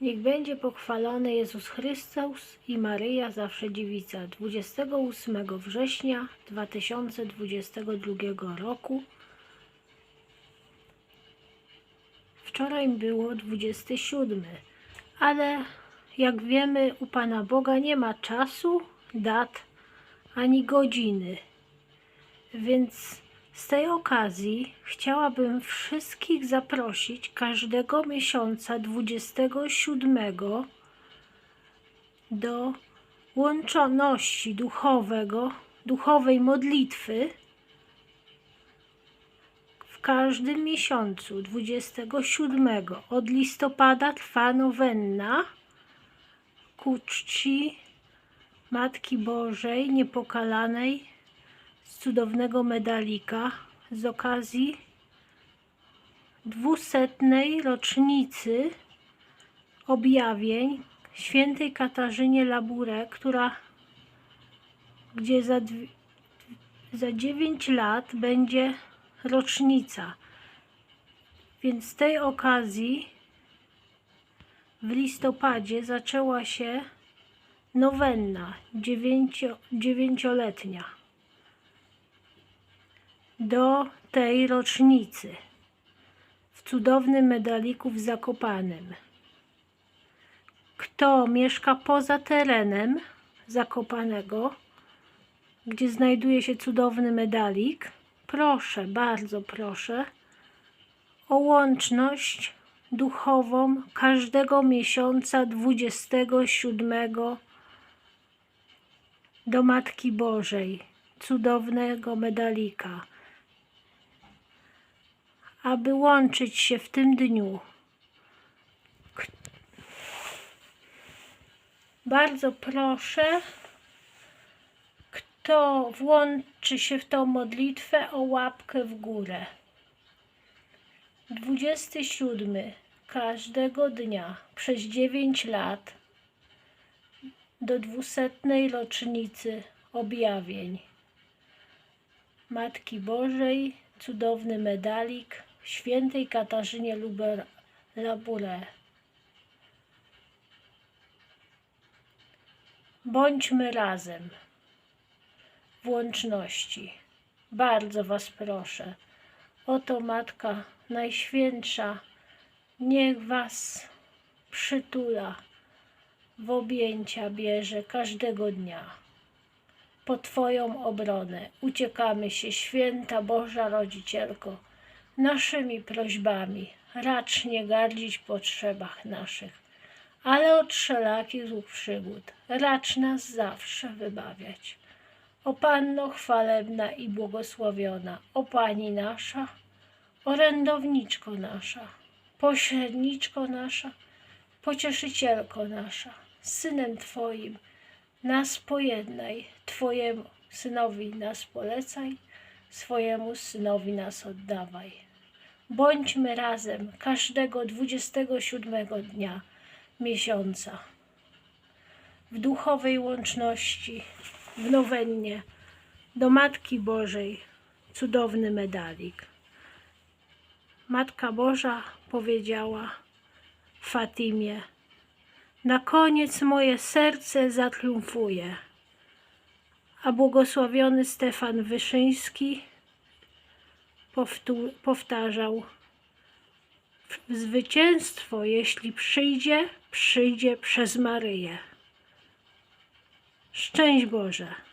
Niech będzie pochwalony Jezus Chrystus i Maryja zawsze dziewica 28 września 2022 roku. Wczoraj było 27, ale jak wiemy u Pana Boga nie ma czasu, dat ani godziny. Więc z tej okazji chciałabym wszystkich zaprosić każdego miesiąca 27 do łączoności duchowego, duchowej modlitwy w każdym miesiącu 27 od listopada trwa nowenna ku czci Matki Bożej Niepokalanej z cudownego medalika z okazji dwusetnej rocznicy objawień świętej Katarzynie Labure, która gdzie za, za 9 lat będzie rocznica. Więc z tej okazji w listopadzie zaczęła się nowenna dziewięcio, dziewięcioletnia do tej rocznicy w cudownym medaliku w Zakopanem. Kto mieszka poza terenem Zakopanego, gdzie znajduje się cudowny medalik, proszę, bardzo proszę o łączność duchową każdego miesiąca 27 do Matki Bożej, cudownego medalika, aby łączyć się w tym dniu. Bardzo proszę, kto włączy się w tą modlitwę, o łapkę w górę. 27 każdego dnia przez 9 lat do dwusetnej rocznicy objawień Matki Bożej, cudowny medalik świętej Katarzynie Luber Labure. Bądźmy razem w łączności. Bardzo Was proszę. Oto Matka Najświętsza, niech Was przytula, w objęcia bierze każdego dnia. Po Twoją obronę uciekamy się, święta Boża Rodzicielko, naszymi prośbami. Racz nie gardzić potrzebach naszych, ale od wszelakich złych przygód racz nas zawsze wybawiać. O Panno chwalebna i błogosławiona, o Pani nasza, orędowniczko nasza, pośredniczko nasza, pocieszycielko nasza, Synem Twoim nas pojednaj, Twojemu Synowi nas polecaj, swojemu Synowi nas oddawaj. Bądźmy razem każdego 27 dnia miesiąca w duchowej łączności, w nowennie do Matki Bożej cudowny medalik. Matka Boża powiedziała Fatimie: Na koniec moje serce zatriumfuje. A błogosławiony Stefan Wyszyński powtarzał: Zwycięstwo, jeśli przyjdzie, przyjdzie przez Maryję. Szczęść Boże!